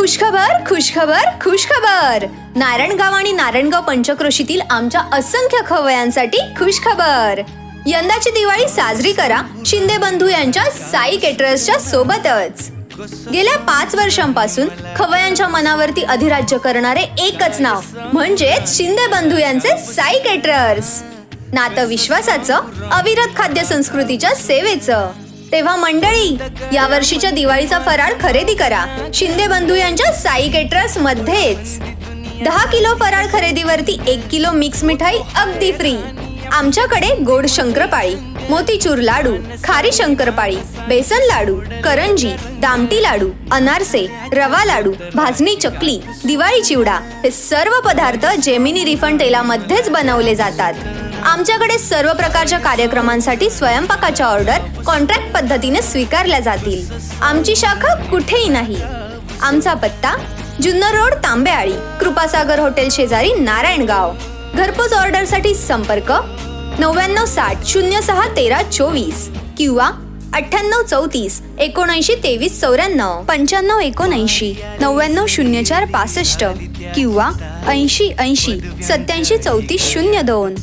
खुशखबर खुशखबर खुशखबर. नारायणगाव आणि नारायणगाव पंचक्रोशीतील आमच्या असंख्य खवयांसाठी खुशखबर. यंदाची दिवाळी साजरी करा शिंदे बंधू यांच्या साई केटरर्सच्या सोबतच. गेल्या पाच वर्षांपासून खवयांच्या मनावरती अधिराज्य करणारे एकच नाव म्हणजेच शिंदे बंधू यांचे साई केटरर्स नातं विश्वासाचं अविरत खाद्य संस्कृतीच्या सेवेचं. तेव्हा मंडळी या वर्षीच्या दिवाळीचा फराळ खरेदी करा. शिंदे बंधू यांच्या साई केटरर्स मध्येच. दहा किलो फराळ खरेदीवरती एक किलो मिक्स मिठाई अगदी फ्री आमच्याकडे गोड शंकरपाळी मोतीचूर लाडू खारी शंकरपाळी बेसन लाडू करंजी दामटी लाडू अनारसे रवा लाडू भाजणी चकली दिवाळी चिवडा हे सर्व पदार्थ जेमिनी रिफंड तेलामध्येच बनवले जातात. आमच्याकडे सर्व प्रकारच्या कार्यक्रमांसाठी स्वयंपाकाच्या ऑर्डर कॉन्ट्रॅक्ट पद्धतीने स्वीकारल्या जातील. आमची शाखा कुठेही नाही. आमचा पत्ता जुन्नर रोड तांबेआळी कृपासागर हॉटेल शेजारी नारायणगाव. घरपोच ऑर्डरसाठी संपर्क नव्याण्णव साठ शून्य सहा तेरा चोवीस किंवा अठ्ठ्याण्णव चौतीस एकोणऐंशी तेवीस चौऱ्याण्णव पंच्याण्णव एकोणऐंशी नव्याण्णव शून्य चार पासष्ट किंवा ऐंशी ऐंशी सत्याऐंशी चौतीस शून्य दोन.